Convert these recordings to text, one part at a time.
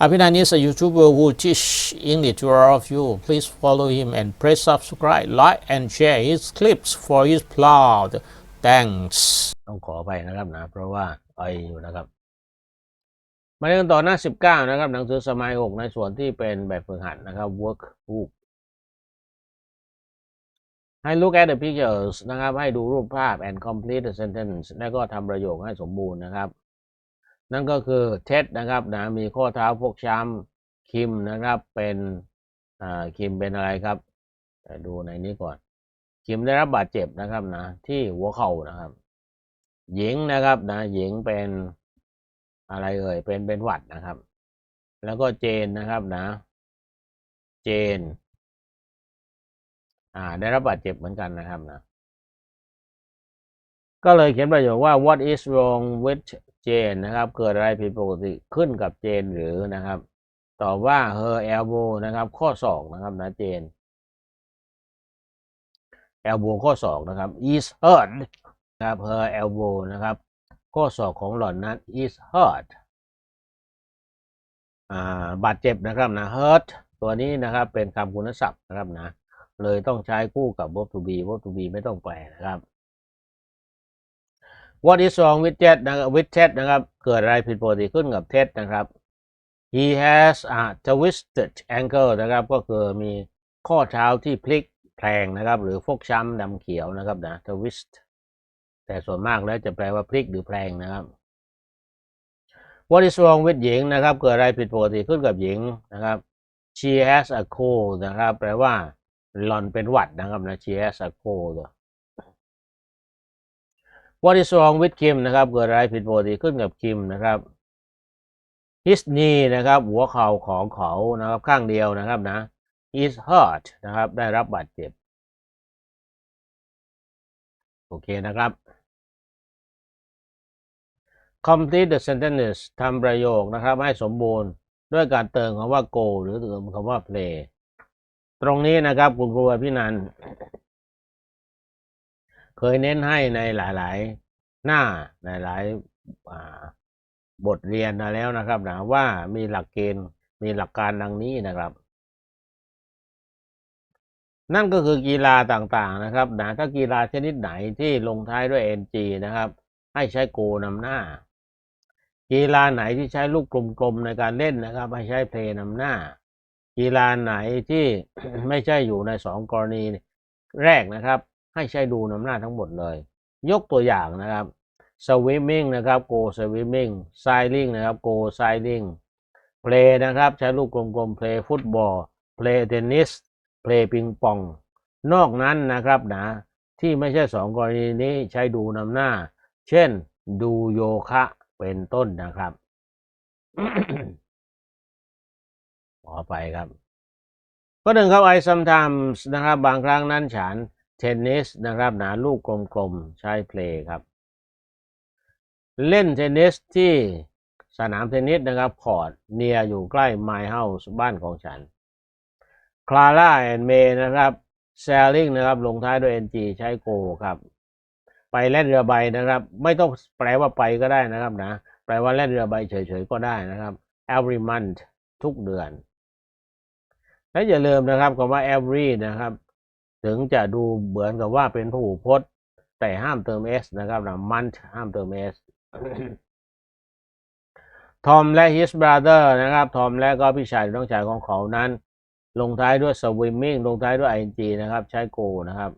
Apinan is a YouTuber who teach English to all of you. Please follow him and press subscribe, like and share his clips for his proud. Thanks. ต้องขอไปนะครับนะ เพราะว่าไออยู่นะครับ มาเรียนต่อหน้า 19 นะครับ หนังสือสมัย 6 ในส่วนที่เป็นแบบฝึกหัดนะครับ workbook ให้ look at the pictures นะครับ ให้ดูรูปภาพ and complete the sentence แล้วก็ทำประโยคให้สมบูรณ์นะครับ นั่นก็คือเท็ดนะครับนะมีข้อเท้าฟกช้ำคิมนะครับเป็นอ่าคิมเป็นอะไรครับแต่ดูในนี้ก่อน คิมได้รับบาดเจ็บนะครับนะที่หัวเข่านะครับ หญิงนะครับนะหญิงเป็นอะไรเอ่ยเป็นเป็นหวัดนะครับ แล้วก็เจนนะครับนะ เจน อ่า ได้รับบาดเจ็บเหมือนกันนะครับนะก็เลยเขียนประโยคว่า what is wrong with Jane นะครับ เกิดอะไรผิดปกติขึ้นกับเจนหรือนะครับ ตอบว่า her elbow นะครับ ข้อศอกนะครับนะเจน elbow ข้อศอกนะครับ is hurt นะครับ her elbow นะครับ ข้อศอกของหล่อนนั้น is hurt อ่าบาดเจ็บนะครับนะ hurt ตัวนี้นะครับเป็นคำคุณศัพท์นะครับนะ เลยต้องใช้คู่กับ verb to be verb to be ไม่ต้องแปลนะครับ What is wrong with Ted นะครับ with Ted นะครับ เกิดอะไรผิดปกติขึ้นกับ Ted นะครับ He has a twisted ankle นะครับ ก็คือมีข้อเท้าที่พลิกแพลงนะครับ หรือฟกช้ำดำเขียวนะครับนะ twist แต่ส่วนมากแล้วจะแปลว่าพลิกหรือแพลงนะครับ What is wrong with หญิงนะครับ เกิดอะไรผิดปกติขึ้นกับหญิงนะครับ She has a cold นะครับ แปลว่าหล่อนเป็นหวัดนะครับนะ She has a cold What is wrong with Kim นะครับ เกิดอะไรผิดปกติขึ้นกับคิมนะครับ His knee นะครับ หัวเข่าของเขานะครับข้างเดียวนะครับนะ is hurt นะครับ ได้รับบาดเจ็บ โอเคนะครับ complete the sentence ทำประโยคนะครับ ให้สมบูรณ์ด้วยการเติมคำว่า go หรือเติมคำว่า play ตรงนี้นะครับ คุณครูอภินัน เคยเน้นให้ในหลาย ๆ หน้าหลายๆอ่าบทเรียนมาแล้วนะครับนะว่ามีหลักเกณฑ์มีหลักการดังนี้นะครับ นั่นก็คือกีฬาต่างๆนะครับนะถ้ากีฬาชนิดไหนที่ลงท้ายด้วย ng นะครับ ให้ใช้โกนำหน้า กีฬาไหนที่ใช้ลูกกลมๆในการเล่นนะครับ ให้ใช้เพลนำหน้า กีฬาไหนที่ไม่ใช่อยู่ในสองกรณีแรกนะครับ ให้ใช้ดูนำหน้าทั้งหมดเลย ยกตัวอย่างนะครับ swimming นะครับ go swimming sailing นะครับ go sailing play นะครับ ใช้ลูกกลมๆ play football play tennis play ปิงปอง นอกนั้นนะครับนะที่ไม่ใช่สองกรณีนี้ใช้ดูนำหน้า เช่น ดูโยคะเป็นต้นนะครับขอไปครับ ก็หนึ่งครับ I sometimes นะครับ บางครั้งนั้นฉัน เทนนิสนะครับหนาลูกกลมๆ ใช้เพลย์ครับ เล่นเทนนิสที่สนามเทนนิสนะครับคอร์ดเนียอยู่ใกล้ My House บ้านของฉันคลาร่าแอนเมนะครับ sailing นะครับลงท้ายด้วย ng ใช้โกครับ ไปเล่นเรือใบนะครับ ไม่ต้องแปลว่าไปก็ได้นะครับนะ แปลว่าเล่นเรือใบเฉยๆก็ได้นะครับ every month ทุกเดือน และอย่าลืมนะครับคำว่า every นะครับ ถึงจะดูเหมือนกับว่าเป็นพหูพจน์ แต่ห้ามเติม s นะครับนะ month ห้ามเติม s ทอมและ his brother นะครับ ทอมและก็พี่ชายน้องชายของเขานั้น ลงท้ายด้วย swimming ลงท้ายด้วย ing นะครับ ใช้ go นะครับ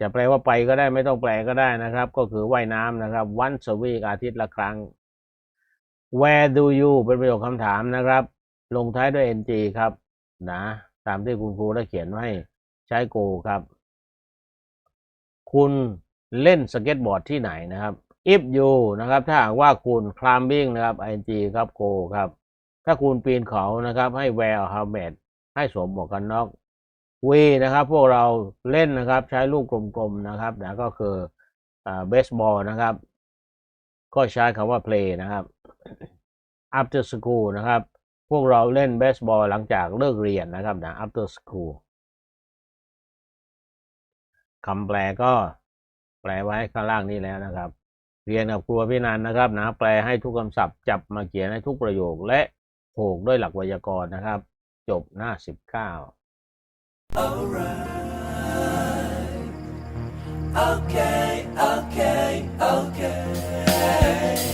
จะแปลว่าไปก็ได้ไม่ต้องแปลก็ได้นะครับ ก็คือว่ายน้ำนะครับ once a week อาทิตย์ละครั้ง where do you เป็นประโยคคำถามนะครับ ลงท้ายด้วย ng ครับ นะ ตามที่คุณครูได้เขียนไว้ ใช้ go ครับ คุณเล่นสเก็ตบอร์ดที่ไหนนะครับ if you นะครับ ถ้าหากว่าคุณ climbing นะครับ ing ครับ go ครับ ถ้าคุณปีนเขานะครับ ให้ wear a helmet ให้สวมหมวกกันน็อก we นะครับ พวกเราเล่นนะครับ ใช้ลูกกลมๆนะครับนะก็คืออ่าเบสบอลนะครับ ก็ใช้คำว่า play นะครับ after school นะครับ พวกเราเล่นเบสบอลหลังจากเลิกเรียนนะครับนะ after school คำแปลก็แปลไว้ข้างล่างนี้แล้วนะครับ เรียนกับครูพี่นันนะครับนะแปลให้ทุกคำศัพท์จับมาเขียนให้ทุกประโยคและโขกด้วยหลักไวยากรณ์นะครับ จบหน้าสิบเก้า Okay, okay, okay.